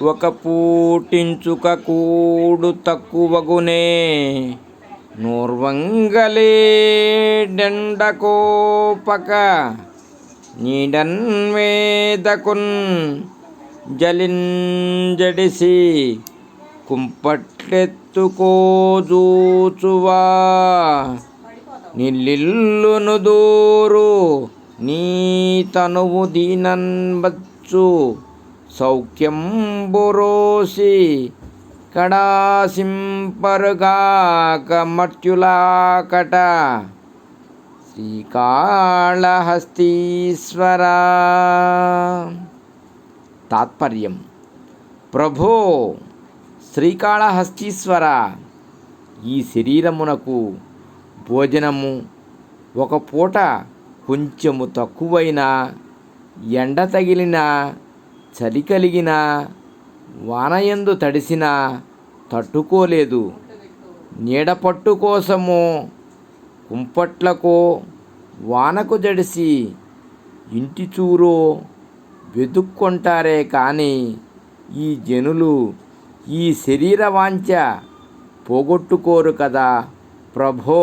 ఒక పూటించుక కూడు తక్కువగునే. నూర్వంగలే డెండకోపక నీడన్వేదకున్ జలింజడిసి కుంపట్లెత్తుకోజూచువా నిల్లిల్లును దూరు నీ తనువు దీనన్బచ్చు సౌఖ్యం బురోసి కడాసింపరుగాక మర్త్యులాకట శ్రీకాళహస్తీశ్వర. తాత్పర్యం. ప్రభో శ్రీకాళహస్తీశ్వర ఈ శరీరమునకు భోజనము ఒక పూట కొంచెము తక్కువైన ఎండ తగిలిన చలి కలిగిన వానయందు తడిసినా తట్టుకోలేదు. నీడపట్టు కోసము కుంపట్లకో వానకు జడిసి ఇంటి చూరో వెతుక్కుంటారే కానీ ఈ జనులు ఈ శరీర వాంఛ పోగొట్టుకోరు కదా ప్రభో.